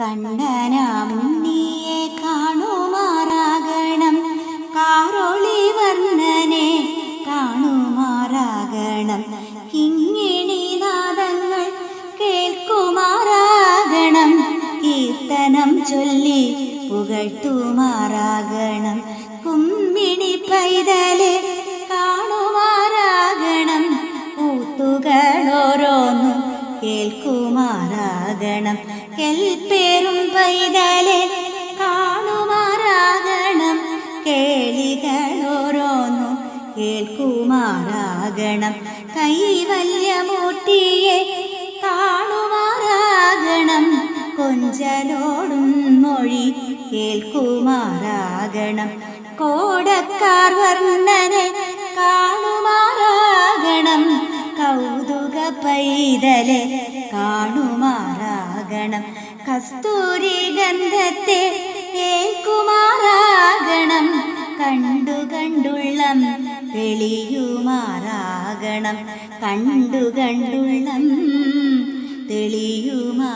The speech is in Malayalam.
കണ്ണനാമുണ്ണിയെ കാണുമാറാകണം. കാറോളി വർണനെ കാണുമാറാകണം. കിങ്ങിണി നാദങ്ങൾ കേൾക്കുമാറാകണം. കീർത്തനം ചൊല്ലി പുകഴ്ത്തുമാറാകണം. കുമ്മിണി പൈതലെ കാണുമാറാകണം. കൂത്തുകളോരോന്നും കേൾക്കുമാറാകണം. കെൽപ്പേറും പൈതലെ കാണുമാറാകണം. കേളികളോരോന്നും കേൾക്കുമാറാകണം. കൈവല്യമൂട്ടിയെ കാണുമാറാകണം. കൊഞ്ചലോടും മൊഴി കേൾക്കുമാറാകണം. കോടക്കാർ വർണനെ പൈതലെ കാണുമാറാകണം. കസ്തൂരി ഗന്ധത്തെ കേൾക്കുമാറാകണം കണ്ടു കണ്ടുള്ളം തെളിയുമാറാകണം. കണ്ടു കണ്ടുള്ളം തെളിയുമാറാകണം